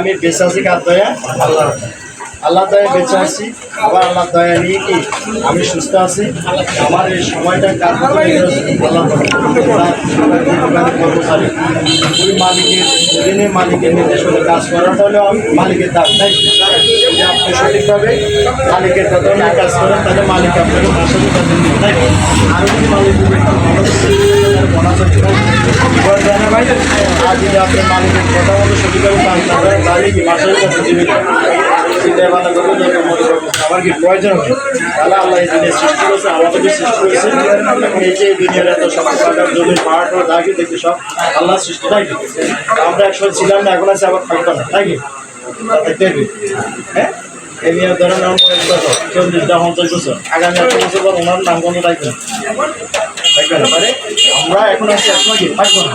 আমি বেঁচে আছি কার দয়া? আল্লাহ আল্লাহ দয়া বেঁচে আছি, আবার আল্লাহ দয়া নিয়ে কি আমি সুস্থ আছি? আমার এই সময়টা কার আল্লাহ কর্মচারী মালিকের দিনে মালিকের নির্দেশ মতো কাজ করাটা হলো মালিকের দাম তাই আপনি সঠিকভাবে মালিকের কথা অনুযায়ী কাজ করেন, তাহলে মালিক আপনাকে যদি মালিক মনে করতে ভাই। আর যদি আপনি মালিকের কথা মতো কাজ না তাহলে কি মাসের কাছে দিবে চিন্তা ভাবনা করবেন যে মনে আমার কি প্রয়োজন হবে? তাহলে আল্লাহ এই দিনের সৃষ্টি করেছে, আমাদেরকে সৃষ্টি করেছে। এই যে দুনিয়ার এত সব জমি পাহাড় যা দেখি সব আল্লাহ সৃষ্টি, তাই কি? আমরা একসময় ছিলাম না, এখন আছে আবার থাকব না, তাই কি? হ্যাঁ? এই নিয়ে ধরেন আমার বছর। আগামী এক বছর আমরা এখন আছি একসময় কি? থাকব না।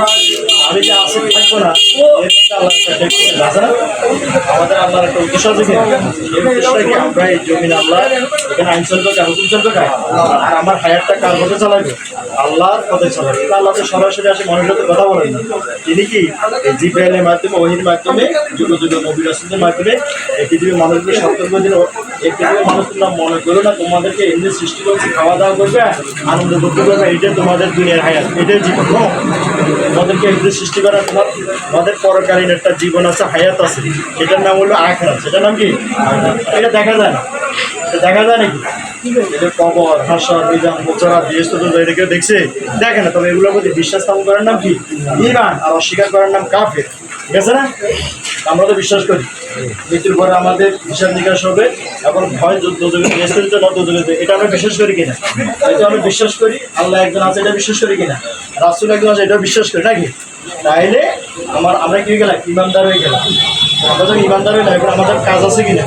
আমি যে আছি থাকব না আমাদের আল্লাহর একটা উদ্দেশ্য আছে এই উদ্দেশ্যটা কি? আমরা এই জমিন আল্লাহ, এখানে আইন চলবে কার হুকুম চলবে কার? আর আমার হায়ারটা কার পথে চালাবে আল্লাহর পথে চালাবে আল্লাহ তো সরাসরি আসে মানুষের কথা বলেন তিনি কি? এই জিব্রাইলের মাধ্যমে ওহির মাধ্যমে যুগ যুগ নবী রাসুলের মাধ্যমে পৃথিবীর মানুষকে সতর্ক দিল তোমরা মনে করো না, তোমাদেরকে এমনি সৃষ্টি খাওয়া দাওয়া করবে, আনন্দ করবে তোমাদের হায়াত জীবন। সৃষ্টি পরকালীন একটা জীবন আছে, হায়াত আছে। সেটার নাম হলো আখরা সেটার নাম কি? এটা দেখা যায় না। দেখা যায় নাকি? কবর হাসর নিজাম মোচরা কেউ দেখছে? দেখে না। তবে এগুলোর প্রতি বিশ্বাস স্থাপন করার নাম কি? ইমান। আর অস্বীকার করার নাম কাফের। ঠিক আছে না? আমরা তো বিশ্বাস করি। মৃত্যুর পরে আমাদের হিসাব নিকাশ হবে এখন ভয় দুজনে এটা আমরা বিশ্বাস করি কিনা? এটা আমি বিশ্বাস করি, আল্লাহ একজন আছে, এটা বিশ্বাস করি কিনা? রাসুল একজন আছে এটা বিশ্বাস করি, নাকি? তাইলে আমার আমরা কি গেলাম? ইমানদার হয়ে গেলাম। আমরা তো ইমানদার হয়ে গেলাম আমাদের কাজ আছে কিনা?